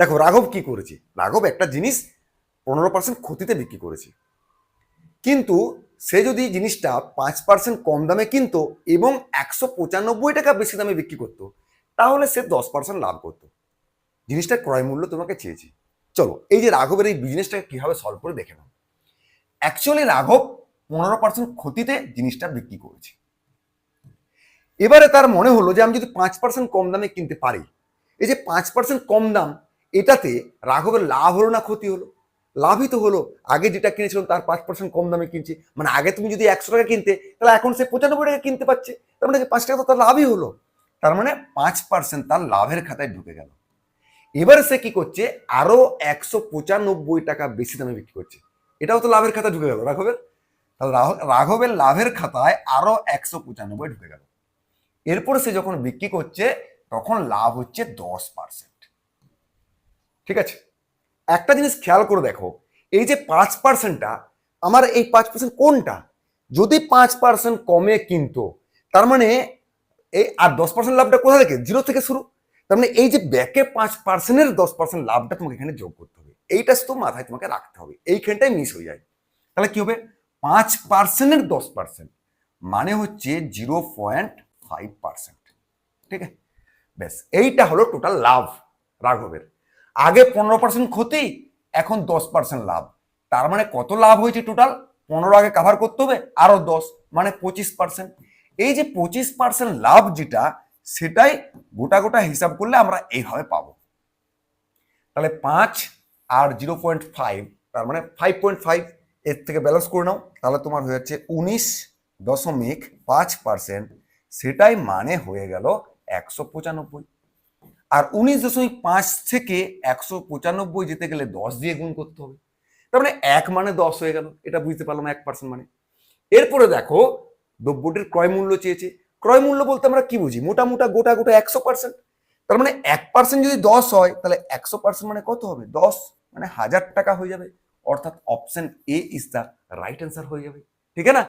দেখো, রাঘব কি করেছে? রাঘব একটা জিনিস পনেরো পার্সেন্ট ক্ষতিতে বিক্রি করেছে। কিন্তু সে যদি জিনিসটা পাঁচ পার্সেন্ট কম দামে কিনতো এবং একশো পঁচানব্বই টাকা বেশি দামে বিক্রি করতো, তাহলে সে দশ পার্সেন্ট লাভ করতো। জিনিসটার ক্রয় মূল্য তোমাকে চেয়েছি। চলো, এই যে রাঘবের এই বিজনেসটাকে কীভাবে সলভ করে দেখে নাও। অ্যাকচুয়ালি রাঘব পনেরো পার্সেন্ট ক্ষতিতে জিনিসটা বিক্রি করেছে। এবারে তার মনে হলো যে আমি যদি পাঁচ পার্সেন্ট কম দামে কিনতে পারি, এই যে পাঁচ পার্সেন্ট কম দাম এটাতে রাঘবের লাভ হলো না ক্ষতি হলো? লাভই তো হলো। আগে যেটা কিনেছিলাম তার পাঁচ পার্সেন্ট কম দামে কিনছি। মানে আগে তুমি যদি একশো টাকা কিনতে, তাহলে এখন সে পঁচানব্বই টাকা কিনতে পারছে। তার মানে পাঁচ টাকা তো তার লাভই হলো। তার মানে পাঁচ পার্সেন্ট তার লাভের খাতায় ঢুকে গেল। এবারে সে কি করছে? আরও একশো পঁচানব্বই টাকা বেশি দামে বিক্রি করছে। এটাও তো লাভের খাতায় ঢুকে গেল রাঘবের। তাহলে রাঘ- রাঘবের লাভের খাতায় আরও একশো পঁচানব্বই ঢুকে গেল। এরপরে সে যখন বিক্রি করছে, তখন লাভ হচ্ছে দশ পার্সেন্ট ঠিক আছে? একটা জিনিস খেয়াল করে দেখো, এই যে পাঁচ পার্সেন্টটা, আমার এই পাঁচ পার্সেন্ট কোনটা? যদি পাঁচ পার্সেন্ট কমে কিনতো, তার মানে এই আর দশ পার্সেন্ট লাভটা কোথা থেকে? জিরো থেকে শুরু। তার মানে এই যে ব্যাকে পাঁচ পার্সেন্টের দশ পার্সেন্ট লাভটা তোমাকে এখানে যোগ করতে হবে। এইটা শুধু মাথায় তোমাকে রাখতে হবে। এইখানটাই মিস হয়ে যায়। তাহলে কি হবে? পাঁচ পার্সেন্টের দশ পার্সেন্ট মানে হচ্ছে জিরো পয়েন্ট ফাইভ পার্সেন্ট। ঠিক আছে? ব্যাস, এইটা হলো টোটাল লাভ রাঘবের। আগে পনেরো পার্সেন্ট ক্ষতি, এখন দশ পার্সেন্ট লাভ। তার মানে কত লাভ হয়েছে টোটাল পনেরো আগে কাভার করতে হবে, আরও দশ মানে পঁচিশ পার্সেন্ট এই যে পঁচিশ পার্সেন্ট লাভ যেটা, সেটাই গোটা গোটা হিসাব করলে আমরা এইভাবে পাবো। তাহলে পাঁচ আর জিরো পয়েন্ট ফাইভ তার মানে ফাইভ পয়েন্ট ফাইভ এর থেকে ব্যালেন্স করে নাও। তাহলে তোমার হয়ে যাচ্ছে উনিশ দশমিক পাঁচ পার্সেন্ট সেটাই মানে হয়ে গেল একশো পঁচানব্বই। আর উনিশ দশমিক পাঁচ থেকে একশো পঁচানব্বই যেতে গেলে দশ দিয়ে গুণ করতে হবে। তার মানে এক মানে দশ হয়ে গেল, এটা বুঝতে পারলাম এক পার্সেন্ট মানে। এরপরে দেখো, দ্রব্যটির ক্রয় মূল্য চেয়েছে। ক্রয় মূল্য বলতে আমরা কি বুঝি? মোটা মোটা গোটা গোটা একশো পার্সেন্ট তার মানে এক পার্সেন্ট যদি দশ হয়, তাহলে একশো পার্সেন্ট মানে কত হবে? দশ মানে হাজার টাকা হয়ে যাবে। অর্থাৎ option A is the right answer হয়ে যাবে। ঠিক আছে না?